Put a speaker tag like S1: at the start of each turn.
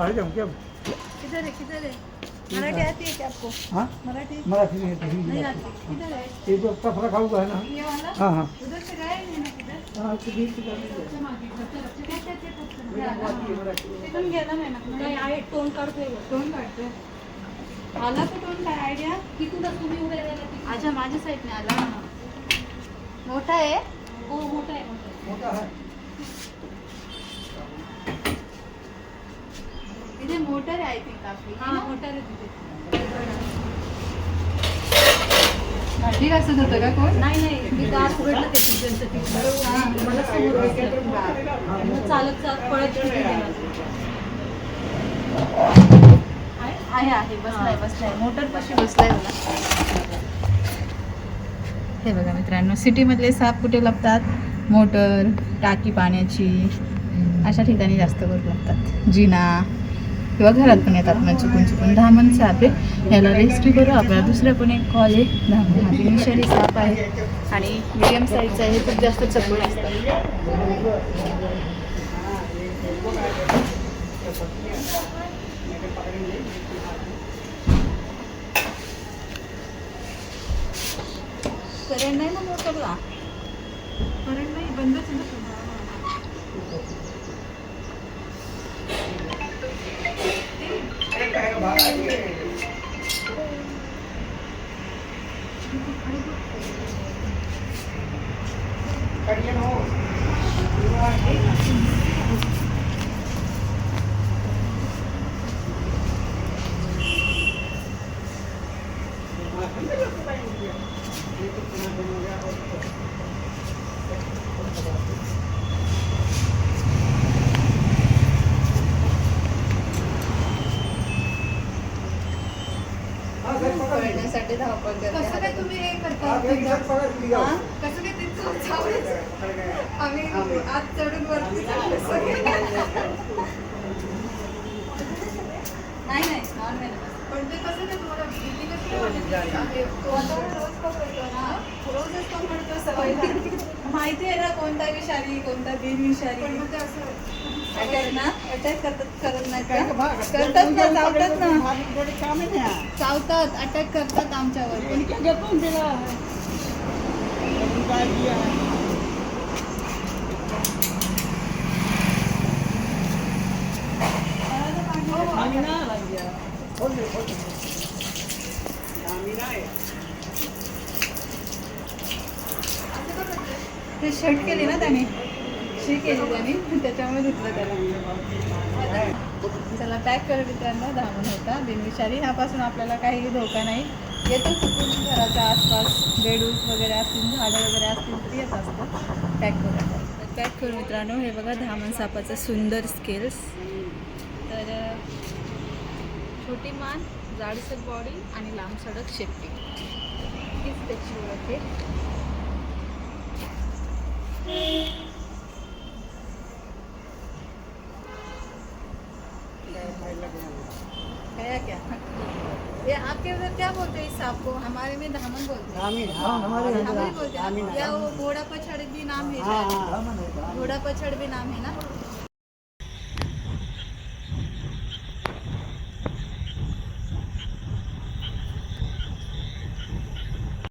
S1: अरे जाऊँ क्या
S2: किधर है किधर है? मराठी आती है क्या आपको?
S1: हाँ?
S2: मराठी?
S1: मराठी नहीं आती हिंदी
S2: नहीं
S1: आती
S2: आती। किधर है?
S1: ये जो रखा हुआ है ना?
S2: ये वाला?
S1: हाँ हाँ।
S2: उधर से गए नहीं ना किधर?
S1: हाँ तो बीच में कर
S2: तिथून गेला नाही ना
S3: आहे टोन काढतोय
S2: टोन काढतोय आला तर टोन काय आयडिया
S3: तिथूनच तुम्ही उभे राहिला
S2: अच्छा माझ्या साईडने आला मोठा आहे
S3: हो मोठा आहे मोठा आहे.
S2: मोटर आहे थिंक आपली
S3: हा मोठा आहे तिथे.
S2: भांडी घासत होतं का कोण?
S3: नाही नाही मी दार उघडलं ते. किचनचं मला समोर बसलं. मग चालत चालत पळत तिथे गेला. आहे?
S2: आहे आहे. बसलाय बसलाय. मोटर बसलाय बघा हे बघा मित्रांनो सिटीमधले साप कुठे लपतात? मोटर टाकी पाण्याची अशा ठिकाणी जास्त करून लपतात. जिना. किंवा घरात पण येतात मग चुकून चुकून दहा साप आपले याला रेस्क्यू करू. आपल्याला दुसरा पण एक कॉल आहे. दहा हा साप आहे. आणि मिडियम साईजचा आहे खूप जास्त चपळ असतं. करंट नाही ना मोटरला करंट नाही बंदच ना. आहे ना
S4: कसं काय तुम्ही हे करता?
S1: हाँ,
S2: हा?
S4: कसं काय ते चढ- आम्ही आत चढून वरती.
S2: नाही नाही नॉर्मल
S4: पण ते कसं काय तुम्हाला भीती कशी वाटत नाही?
S2: तो आता रोज पकडतो ना? रोजच पकडतो सवय माहिती आहे ना कोणता विषारी कोणता बिनविषारी.
S4: पण मग ते असं
S2: अटॅक ना? अटॅक करतात करत नाही
S1: का?
S2: करतात ना चावतात ना. चावतात अटॅक करतात आमच्यावर.
S1: है
S2: शर्ट केली ना त्याने? शी केली त्याने त्याच्यामुळे धुतलं त्याला. चला पॅक करू मित्रांनो धावून होता. बिनविषारी ह्यापासून आपल्याला काही धोका नाही. येतो चुकून घराच्या आसपास बेडूस वगैरे असतील झाडं वगैरे असतील तर येत असतं. पॅक करू पॅक करू मित्रांनो हे बघा धामण सापाचं सुंदर स्केल्स तर छोटी मान जाडसर बॉडी आणि लांब सडक शेपटी. हीच त्याची ओळख आहे. गया क्या? ये आपके उधर क्या बोलते हैं इस को? हमारे में धामन बोलते हैं।
S1: आमीन हाँ हमारे
S2: धामन बोलते हैं? या वो घोड़ा पछड़ भी नाम।
S1: हाँ
S2: घोड़ा पछड़ भी नाम है ना?